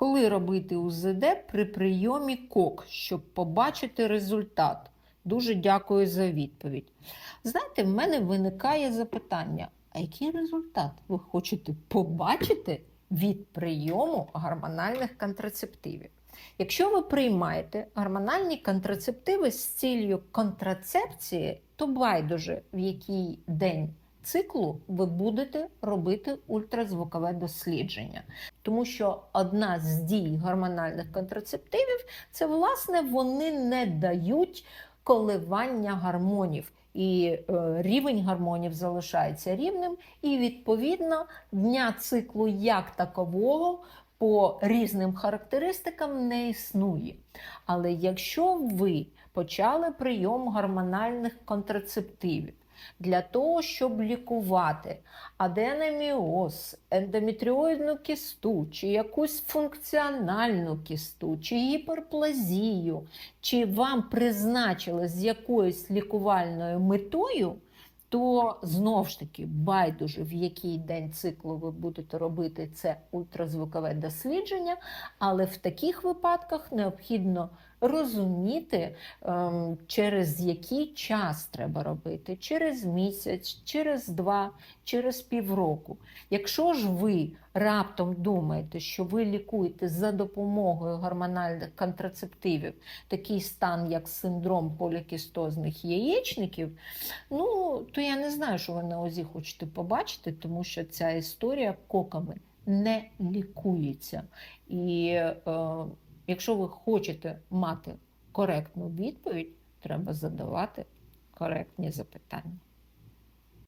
Коли робити УЗД при прийомі КОК, щоб побачити результат? Дуже дякую за відповідь. Знаєте, в мене виникає запитання: а який результат ви хочете побачити від прийому гормональних контрацептивів? Якщо ви приймаєте гормональні контрацептиви з цілею контрацепції, то байдуже в який день циклу ви будете робити ультразвукове дослідження. Тому що одна з дій гормональних контрацептивів це, власне, вони не дають коливання гормонів. І е, рівень гормонів залишається рівним, і відповідно дня циклу як такового по різним характеристикам не існує. Але якщо ви почали прийом гормональних контрацептивів для того, щоб лікувати аденоміоз, ендометріоїдну кісту, чи якусь функціональну кісту, чи гіперплазію, чи вам призначили з якоюсь лікувальною метою, то знов ж таки байдуже, в який день циклу ви будете робити це ультразвукове дослідження, але в таких випадках необхідно розуміти, ем, через який час треба робити, через місяць, через два, через півроку. Якщо ж ви раптом думаєте, що ви лікуєте за допомогою гормональних контрацептивів такий стан, як синдром полікістозних яєчників, ну то я не знаю, що ви на ОЗІ хочете побачити, тому що ця історія коками не лікується. І е, якщо ви хочете мати коректну відповідь, треба задавати коректні запитання.